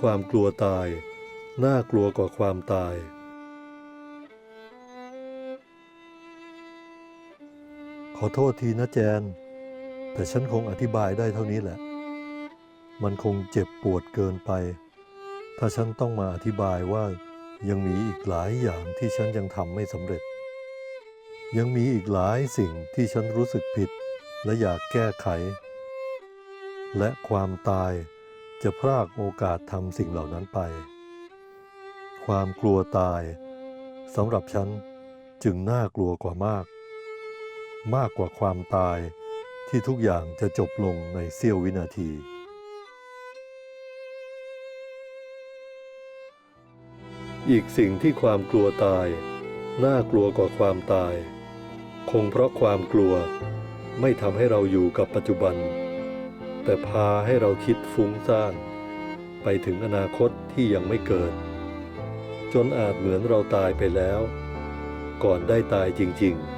ความกลัวตาย น่ากลัวกว่าความตาย ขอโทษทีนะแจน แต่ฉันคงอธิบายได้เท่านี้แหละ มันคงเจ็บปวดเกินไป ถ้าฉันต้องมาอธิบายว่ายังมีอีกหลายอย่างที่ฉันยังทำไม่สำเร็จ ยังมีอีกหลายสิ่งที่ฉันรู้สึกผิด และอยากแก้ไข และความตาย จะพรากโอกาสทำสิ่งเหล่านั้นไป ความกลัวตายสำหรับฉันจึงน่ากลัวกว่ามาก มากกว่าความตายที่ทุกอย่างจะจบลงในเสี้ยววินาที อีกสิ่งที่ความกลัวตาย น่ากลัวกว่าความตาย คงเพราะความกลัวไม่ทำให้เราอยู่กับปัจจุบัน แต่พาให้เราคิดฟุ้งซ่าน ไปถึงอนาคตที่ยังไม่เกิด จนอาจเหมือนเราตายไปแล้ว ก่อนได้ตายจริง ๆ